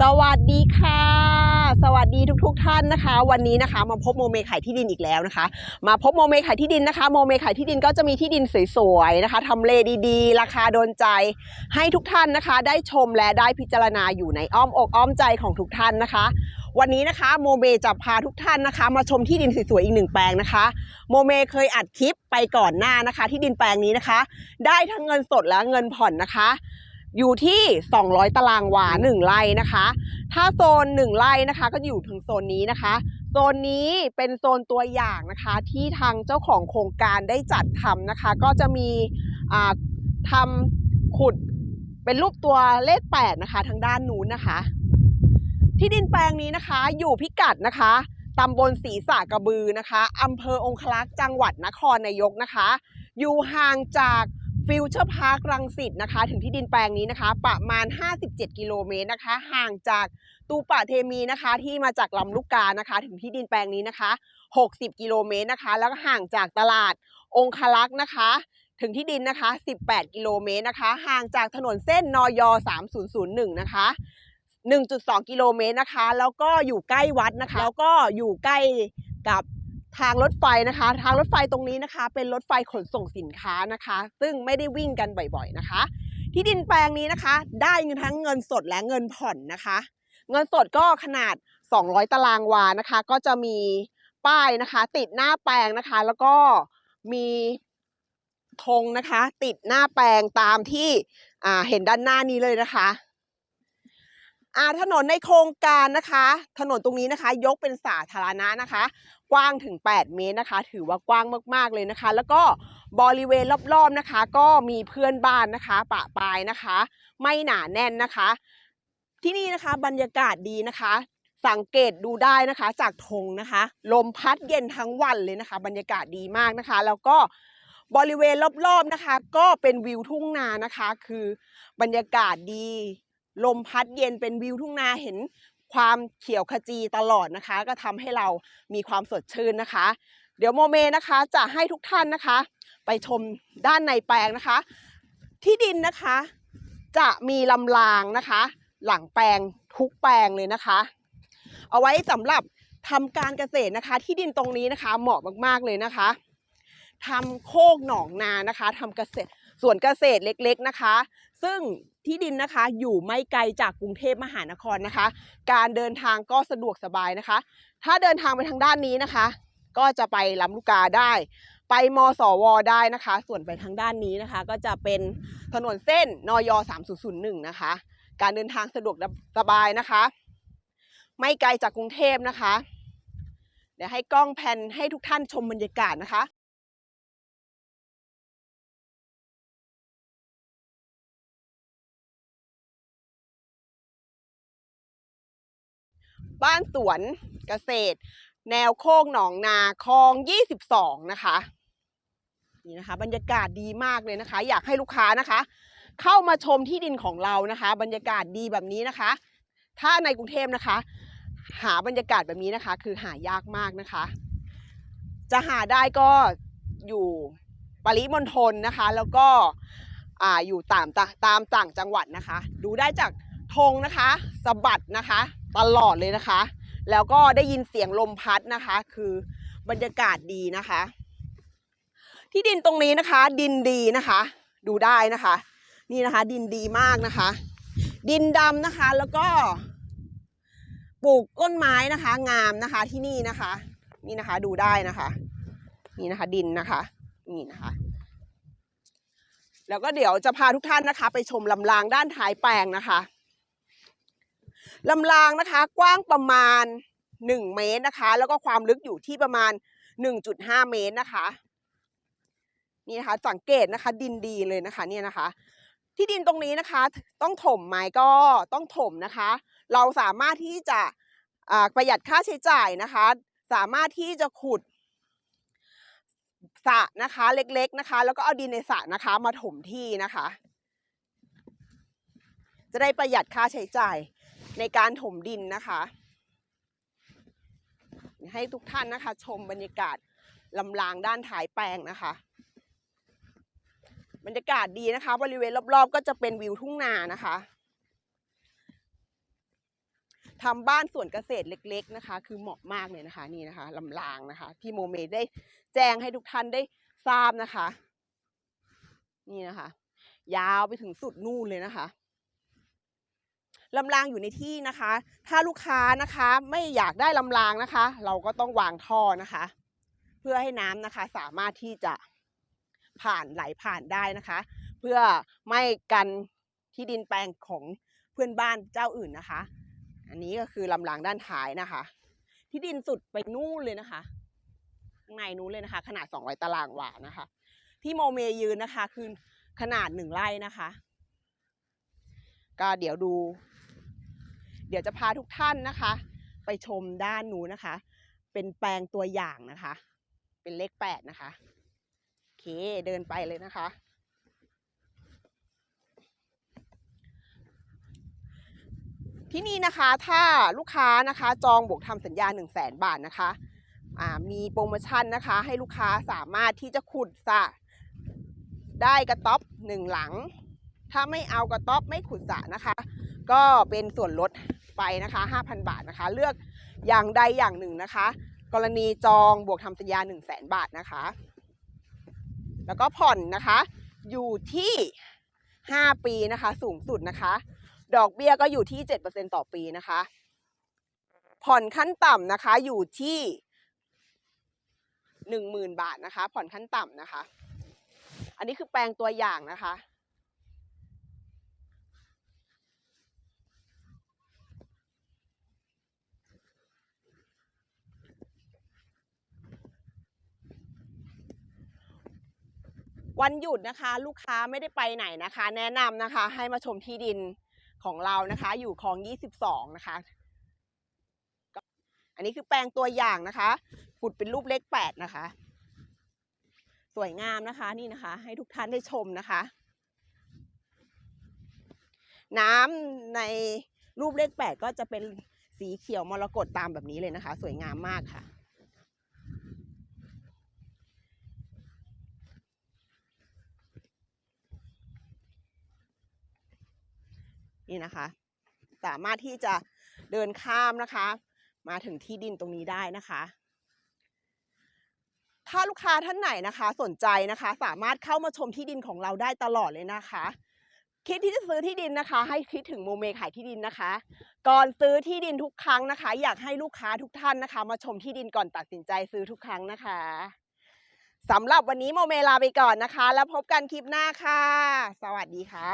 สวัสดีค่ะ สวัสดีทุกๆทท่านนะคะ วันนี้นะคะ มาพบโมเมขายที่ดินอีกแล้วนะคะ มาพบโมเมขายที่ดินนะคะ โมเมขายที่ดินก็จะมีที่ดินสวยๆนะคะทำเลดีๆ ราคาโดนใจ ให้ทุกท่านนะคะ ได้ชมและได้พิจารณาอยู่ในอ้อมอกอ้อมใจของทุกท่านนะคะ วันนี้นะคะโมเมจะพาทุกท่านนะคะ มาชมที่ดินสวยๆอีกหนึ่งแปลงนะคะโมเมเคยอัดคลิปไปก่อนหน้านะคะ ที่ดินแปลงนี้นะคะ ได้ทั้งเงินสดและเงินผ่อนนะคะ อยู่ที่ 200 ตารางวา 1 ไร่นะคะ ถ้าโซน 1 ไร่นะคะ ก็อยู่ถึงโซนนี้นะคะ โซนนี้เป็นโซนตัวอย่างนะคะ ที่ทางเจ้าของโครงการได้จัดทำนะคะ ก็จะมีอ่าทำขุดเป็นรูปตัวเลข 8 นะคะ ทางด้านนู้นนะคะ ที่ดินแปลงนี้นะคะอยู่พิกัดนะคะตำบลศรีสากระบือนะคะอำเภอองคลักษ์จังหวัดนครนายกนะคะ อยู่ห่างจาก ฟิวเจอร์พาร์ครังสิตนะคะ ถึงที่ดินแปลงนี้นะคะ ประมาณ 57 กิโลเมตรนะคะ ห่างจากตูปะเทมีนะคะ ที่มาจากลำลูกกานะคะ ถึงที่ดินแปลงนี้นะคะ 60 กิโลเมตรนะคะ แล้วก็ห่างจากตลาดองคลักษ์นะคะ ถึงที่ดินนะคะ 18 กิโลเมตรนะคะ ห่างจากถนนเส้นนย3001 นะคะ 1.2 กิโลเมตรนะคะ แล้วก็อยู่ใกล้วัดนะคะ แล้วก็อยู่ใกล้กับ ทางรถไฟนะคะ ทางรถไฟตรงนี้นะคะ เป็นรถไฟขนส่งสินค้านะคะ ซึ่งไม่ได้วิ่งกันบ่อยๆนะคะ ที่ดินแปลงนี้นะคะ ได้เงินทั้งเงินสดและเงินผ่อนนะคะ เงินสดก็ขนาด 200 ตารางวานะคะ ก็จะมีป้ายนะคะ ติดหน้าแปลงนะคะ แล้วก็มีธงนะคะ ติดหน้าแปลงตามที่เห็นด้านหน้านี้เลยนะคะ อ่าถนนในโครงการนะคะ ถนนตรงนี้นะคะ ยกเป็นสาธารณะนะคะ กว้างถึง 8 เมตรนะคะ ถือว่ากว้างมากๆเลยนะคะ แล้วก็บริเวณรอบๆนะคะ ก็มีเพื่อนบ้านนะคะ ปะปายนะคะ ไม่หนาแน่นนะคะ ที่นี่นะคะบรรยากาศดีนะคะ สังเกตดูได้นะคะ จากธงนะคะ ลมพัดเย็นทั้งวันเลยนะคะ บรรยากาศดีมากนะคะ แล้วก็บริเวณรอบๆนะคะ ก็เป็นวิวทุ่งนานะคะ คือบรรยากาศดี ลมพัดเย็นเป็นวิวทุ่งนาเห็นความเขียวขจีตลอดนะคะ ก็ทำให้เรามีความสดชื่นนะคะ เดี๋ยวโมเมนะคะจะให้ทุกท่านนะคะ ไปชมด้านในแปลงนะคะ ที่ดินนะคะ จะมีลำรางนะคะ หลังแปลงทุกแปลงเลยนะคะ เอาไว้สำหรับทำการเกษตรนะคะ ที่ดินตรงนี้นะคะเหมาะมากๆเลยนะคะทำโคกหนองนานะคะทำเกษตร ส่วนเกษตรเล็กๆนะคะ ซึ่งที่ดินนะคะอยู่ไม่ไกลจากกรุงเทพมหานครนะคะ การเดินทางก็สะดวกสบายนะคะ ถ้าเดินทางไปทางด้านนี้นะคะ ก็จะไปลำลูกกาได้ ไปมสวได้นะคะ ส่วนไปทางด้านนี้นะคะ ก็จะเป็นถนนเส้นนย3001นะคะ การเดินทางสะดวกสบายนะคะ ไม่ไกลจากกรุงเทพนะคะ เดี๋ยวให้กล้องแพนให้ทุกท่านชมบรรยากาศนะคะ บ้านสวนเกษตร แนวโคกหนองนาคลอง 22 นะคะ นี่นะคะ บรรยากาศดีมากเลยนะคะ อยากให้ลูกค้านะคะ เข้ามาชมที่ดินของเรานะคะ บรรยากาศดีแบบนี้นะคะ ถ้าในกรุงเทพนะคะ หาบรรยากาศแบบนี้นะคะ คือหายากมากนะคะ จะหาได้ก็อยู่ปริมณฑลนะคะ แล้วก็อ่าอยู่ตามตาตามต่างจังหวัดนะคะ ดูได้จากธงนะคะสะบัดนะคะ ตลอดเลยนะคะ แล้วก็ได้ยินเสียงลมพัดนะคะ คือบรรยากาศดีนะคะ ที่ดินตรงนี้นะคะ ดินดีนะคะ ดูได้นะคะ นี่นะคะ ดินดีมากนะคะ ดินดำนะคะแล้วก็ ปลูกต้นไม้นะคะ งามนะคะที่นี่นะคะ นี่นะคะดูได้นะคะ นี่นะคะ ดินนะคะ นี่นะคะแล้วก็เดี๋ยวจะพาทุกท่านนะคะ ไปชมลำรางด้านท้ายแปลงนะคะ ลำรางนะคะกว้างประมาณ 1 เมตรนะคะ แล้วก็ความลึกอยู่ที่ประมาณ 1.5 เมตรนะคะ นี่นะคะสังเกตนะคะ ดินดีเลยนะคะเนี่ยนะคะ ที่ดินตรงนี้นะคะ ต้องถมไหมก็ต้องถมนะคะ เราสามารถที่จะประหยัดค่าใช้จ่ายนะคะ สามารถที่จะขุดสระนะคะเล็กๆนะคะ แล้วก็เอาดินในสระนะคะ มาถมที่นะคะ จะได้ประหยัดค่าใช้จ่าย ในการถมดินนะคะให้ทุกท่านนะคะ ชมบรรยากาศลำรางด้านท้ายแปลงนะคะ บรรยากาศดีนะคะ บริเวณรอบๆ ก็จะเป็นวิวทุ่งนานะคะทำบ้านสวนเกษตรเล็ก ๆนะคะ คือเหมาะมากเลยนะคะ นี่นะคะลำรางนะคะ ที่โมเมได้แจ้งให้ทุกท่านได้ทราบนะคะ นี่นะคะ ยาวไปถึงสุดนู่นเลยนะคะ ลำรางอยู่ในที่นะคะ ถ้าลูกค้านะคะไม่อยากได้ลำรางนะคะ เราก็ต้องวางท่อนะคะ เพื่อให้น้ำนะคะสามารถที่จะผ่านไหลผ่านได้นะคะ เพื่อไม่กันที่ดินแปลงของเพื่อนบ้านเจ้าอื่นนะคะ อันนี้ก็คือลำรางด้านท้ายนะคะ ที่ดินสุดไปนู่นเลยนะคะข้างในนู้นเลยนะคะ ขนาด 200 ตารางวานะคะ ที่โมเมยืนนะคะคือขนาดหนึ่งไร่นะคะ ก็เดี๋ยวดู เดี๋ยวจะพาทุกท่านนะคะ ไปชมด้านนู้นนะคะ เป็นแปลงตัวอย่างนะคะ เป็นเลขแปดนะคะโอเคเดินไปเลยนะคะ ที่นี่นะคะถ้าลูกค้านะคะ จองบวกทำสัญญา1 0 0 0 0แบาทนะคะมีโปรโมชั่นนะคะ ให้ลูกค้าสามารถที่จะขุดสระได้กระต๊อบหนึ่งหลัง ถ้าไม่เอากระต๊อบไม่ขุดสระนะคะ ก็เป็นส่วนลด ไปนะคะ 5,000 บาทนะคะ เลือกอย่างใดอย่างหนึ่งนะคะ กรณีจองบวกทำสัญญา 1 0 0 0 0แบาทนะคะ แล้วก็ผ่อนนะคะ อยู่ที่ 5 ปีนะคะ สูงสุดนะคะ ดอกเบี้ยก็อยู่ที่ 7%ต่อปีนะคะ ผ่อนขั้นต่ำนะคะอยู่ที่ 10,000 บาทนะคะ ผ่อนขั้นต่ำนะคะ อันนี้คือแปลงตัวอย่างนะคะ วันหยุดนะคะ ลูกค้าไม่ได้ไปไหนนะคะ แนะนำนะคะ ให้มาชมที่ดินของเรานะคะ อยู่คลอง 22 นะคะ อันนี้คือแปลงตัวอย่างนะคะขุดเป็นรูปเลข8นะคะ สวยงามนะคะนี่นะคะ ให้ทุกท่านได้ชมนะคะ น้ำในรูปเลข8ก็จะเป็นสีเขียวมรกตตามแบบนี้เลยนะคะ สวยงามมากค่ะ นี่นะคะ สามารถที่จะเดินข้ามนะคะ มาถึงที่ดินตรงนี้ได้นะคะ ถ้าลูกค้าท่านไหนนะคะ สนใจนะคะ สามารถเข้ามาชมที่ดินของเราได้ตลอดเลยนะคะ คิดที่จะซื้อที่ดินนะคะ ให้คิดถึงโมเมขายที่ดินนะคะ ก่อนซื้อที่ดินทุกครั้งนะคะ อยากให้ลูกค้าทุกท่านนะคะ มาชมที่ดินก่อนตัดสินใจซื้อทุกครั้งนะคะสำหรับวันนี้โมเมลาไปก่อนนะคะ แล้วพบกันคลิปหน้าค่ะ สวัสดีค่ะ